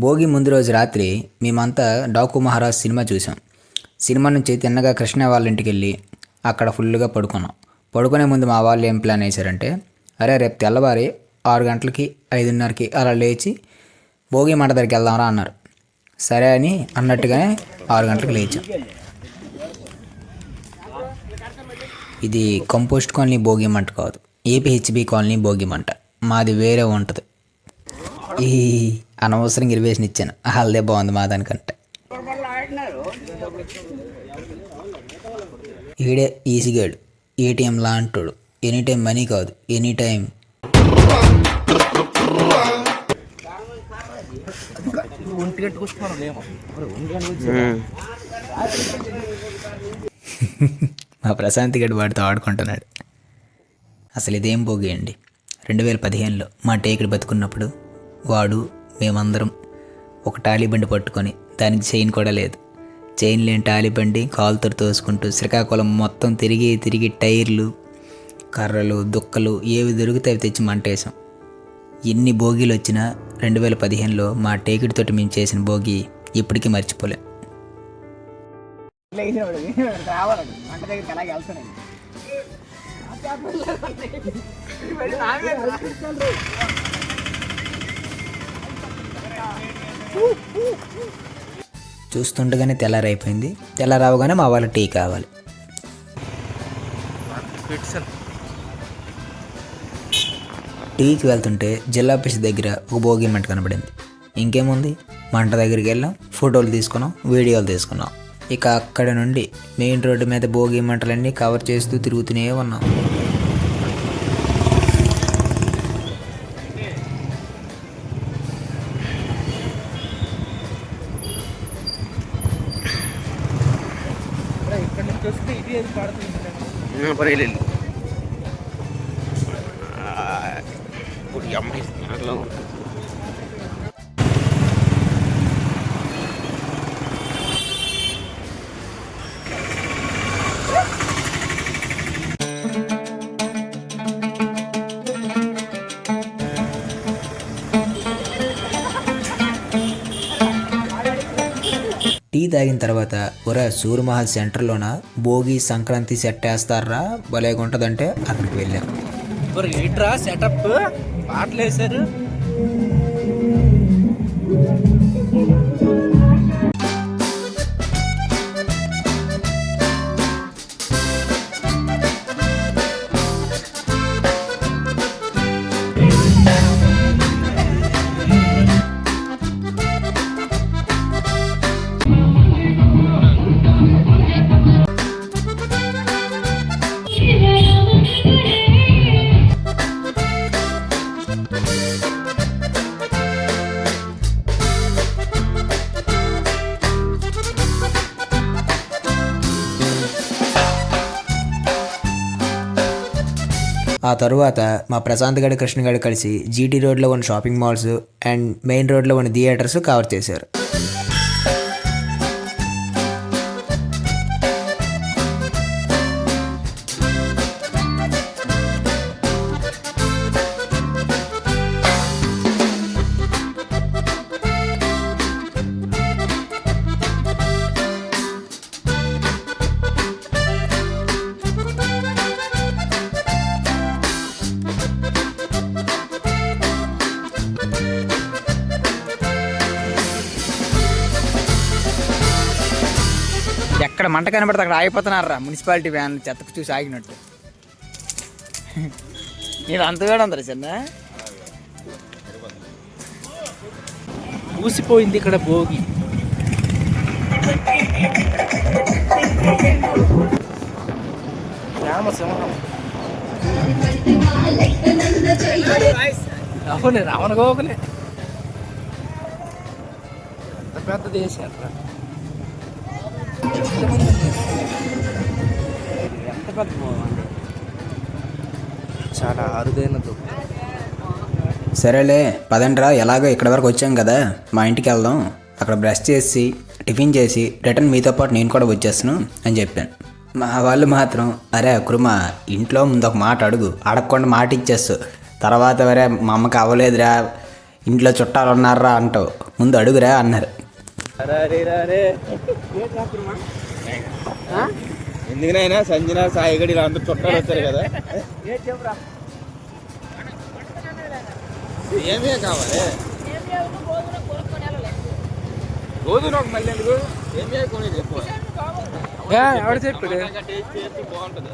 భోగి ముందు రోజు రాత్రి మేమంతా డాకు మహారాజ్ సినిమా చూసాం సినిమా నుంచి తిన్నగా కృష్ణ వాళ్ళ ఇంటికి వెళ్ళి అక్కడ ఫుల్గా పడుకున్నాం. పడుకునే ముందు మా వాళ్ళు ఏం ప్లాన్ వేశారంటే అరే రేపు తెల్లవారి ఆరు గంటలకి ఐదున్నరకి అలా లేచి భోగి మంట దగ్గరికి వెళ్దాంరా అన్నారు. సరే అని అన్నట్టుగానే ఆరు గంటలకు లేచాం. ఇది కంపోస్ట్ కాలనీ భోగి మంట కాదు. ఏపీహెచ్బి కాలనీ భోగి మంట. మాది వేరే ఉంటుంది. ఈ అనవసరంగా ఇరివేషన్ ఇచ్చాను. వాళ్ళదే బాగుంది మా దానికంటే. ఈడే ఈజీగాడు ఏటీఎం లాంటోడు. ఎనీ టైం మనీ కాదు. ఎనీ టైం మా ప్రశాంతి గడి వాడితో ఆడుకుంటున్నాడు. అసలు ఇదేం భోగి అండి రెండు వేల పదిహేనులో మా టేకుడు బతుకున్నప్పుడు వాడు మేమందరం ఒక టాలీ బండి పట్టుకొని దానికి చైన్ కూడా లేదు. చైన్ లేని టాలీ బండి కాలుతో తోసుకుంటూ శ్రీకాకుళం మొత్తం తిరిగి తిరిగి టైర్లు కర్రలు దుక్కలు ఏవి దొరికితే అవి తెచ్చి మంటేసాం ఎన్ని భోగిలు వచ్చినా రెండు వేల పదిహేనులో మా టేకుడితోటి మేము చేసిన భోగి ఇప్పటికీ మర్చిపోలేం. రావాలండి చూస్తుండగానే తెల్లారైపోయింది. తెల్లారావగానే మా వాళ్ళ టీ కావాలి. టీకి వెళ్తుంటే జిల్లా ఆఫీస్ దగ్గర ఒక భోగి మంట కనబడింది. ఇంకేముంది? మంట దగ్గరికి వెళ్ళాం ఫోటోలు తీసుకున్నాం వీడియోలు తీసుకున్నాం. ఇక అక్కడ నుండి మెయిన్ రోడ్డు మీద భోగి మంటలన్నీ కవర్ చేస్తూ తిరుగుతూనే ఉన్నాం. ఇక్కడ నుంచి వస్తే తాగిన తర్వాత ఒరే సూర్యమహల్ సెంటర్లోన? భోగి సంక్రాంతి సెట్ వేస్తారా? భలేగా ఉంటదంటే అక్కడికి వెళ్ళాం. ఏంట్రా సెటప్ పాటలు వేశారు ఆ తరువాత మా ప్రశాంత్ గడి కృష్ణగడి కలిసి జీటీ రోడ్లో ఉన్న షాపింగ్ మాల్స్ అండ్ మెయిన్ రోడ్లో ఉన్న థియేటర్స్ కవర్ చేశారు. మంట కనబడితే అక్కడ ఆగిపోతున్నారా మున్సిపాలిటీ వ్యాన్ చెత్తకు చూసి ఆగినట్టు. ఇది అంత కూడా ఉందరా చిన్న? ఊసిపోయింది ఇక్కడ భోగి. రామసింహం అవునే రావణ గోకులే. ఎంత పెద్ద దేశం ఎంత పెద్ద చాలా అరుదైన సరేలే పదండ్రా ఎలాగో ఇక్కడి వరకు వచ్చాం కదా. మా ఇంటికి వెళ్దాం. అక్కడ బ్రష్ చేసి టిఫిన్ చేసి రిటర్న్ మీతో పాటు నేను కూడా వచ్చేస్తాను అని చెప్పాను. మా వాళ్ళు మాత్రం అరే కురుమ ఇంట్లో ముందు ఒక మాట అడుగు. అడగకుండా మాట ఇచ్చేస్తు. తర్వాత వరే మా అమ్మకి అవ్వలేదురా. ఇంట్లో చుట్టాలు ఉన్నారా అంటావు. ముందు అడుగురా అన్నారు. ఎందుకనైనా సంజన సాయిగడి ఇలా అందరు చుట్టాలు వచ్చారు కదా. ఏమే కావాలి? రోజు నాకు మళ్ళీ ఎందుకు? ఏమే కొనేది ఎక్కువ? ఎవడ చెప్పాడు? టేస్ట్ చేస్తే బాగుంటుంది.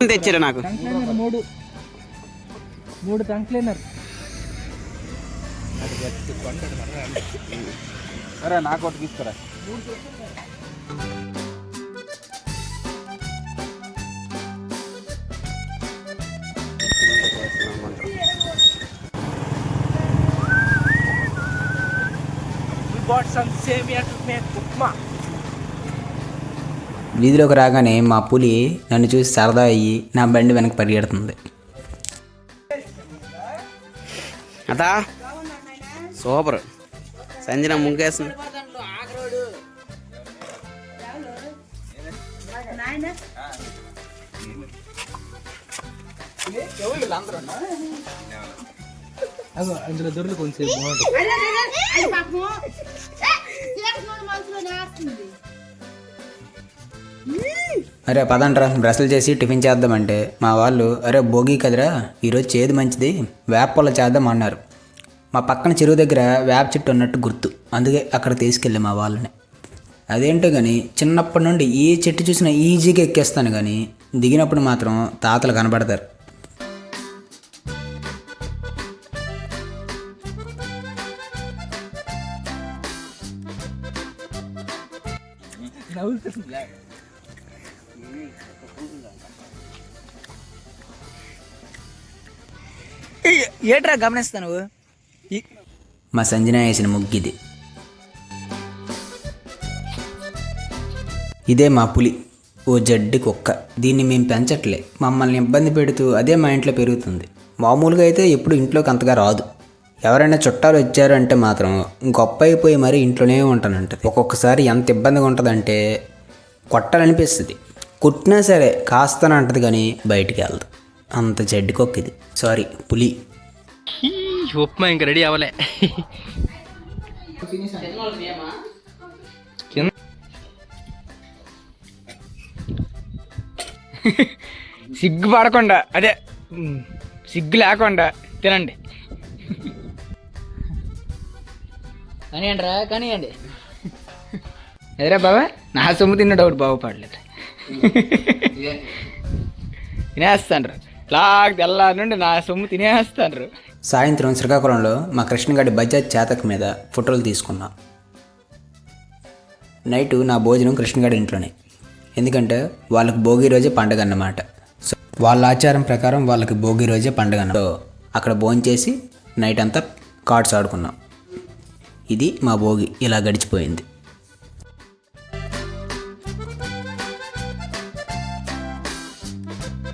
తెచ్చారు నాకు. మూడు. మూడు టంగ్ క్లీనర్ అరే నాకు ఒకటి తీసుకురా. వీధిలోకి రాగానే మా పులి నన్ను చూసి సరదా అయ్యి నా బండి వెనక్కి పరిగెడుతుంది అదా సూపర్ సంజన అందులో దొరుకులు కొంచెం బాగుంటుంది అరే పదండ్రా బ్రష్లు చేసి టిఫిన్ చేద్దామంటే. మా వాళ్ళు అరే భోగి కదరా ఈరోజు చేదు మంచిది వేప పొల చేద్దాం అన్నారు. మా పక్కన చెరువు దగ్గర వేప చెట్టు ఉన్నట్టు గుర్తు. అందుకే అక్కడ తీసుకెళ్ళి మా వాళ్ళని. అదేంటో కానీ చిన్నప్పటి నుండి ఏ చెట్టు చూసినా ఈజీగా ఎక్కేస్తాను కానీ దిగినప్పుడు మాత్రం తాతలు కనబడతారు. ఏట్రా గమనిస్తా నువ్వు? మా సంజన వేసిన ముగ్గిది ఇదే. మా పులి ఓ జడ్డి కుక్క. దీన్ని మేము పెంచట్లే. మమ్మల్ని ఇబ్బంది పెడుతూ అదే మా ఇంట్లో పెరుగుతుంది. మామూలుగా అయితే ఎప్పుడు ఇంట్లోకి అంతగా రాదు. ఎవరైనా చుట్టాలు వచ్చారంటే మాత్రం గొప్ప అయిపోయి మరీ ఇంట్లోనే ఉంటానంటది. ఒక్కొక్కసారి ఎంత ఇబ్బందిగా ఉంటుందంటే కొట్టాలనిపిస్తుంది. కుట్టినా సరే కాస్తానంటది కానీ బయటికి వెళ్దు. అంత జడ్డి కుక్క ఇది. సారీ పులి. ఉప్మా ఇంక రెడీ అవ్వలే. సిగ్గు పడకుండా అదే సిగ్గు లేకుండా తినండి. కానివ్వండి రా కానివ్వండి ఎదురా బాబా నా సొమ్ము తిన్న డౌట్ బాగుపడలేదు. తినేస్తాండ్రు. లాగ్ తెల్లారి నుండి నా సొమ్ము తినేస్తాండ్రు. సాయంత్రం శ్రీకాకుళంలో మా కృష్ణగాడి బజాజ్ చేతక మీద ఫోటోలు తీసుకున్నా. నైటు నా భోజనం కృష్ణగాడి ఇంట్లోనే. ఎందుకంటే వాళ్ళకి భోగి రోజే పండగ అన్నమాట. సో వాళ్ళ ఆచారం ప్రకారం వాళ్ళకి భోగి రోజే పండగ అన్న అక్కడ భోంచేసి నైట్ అంతా కార్డ్స్ ఆడుకున్నాం. ఇది మా భోగి. ఇలా గడిచిపోయింది.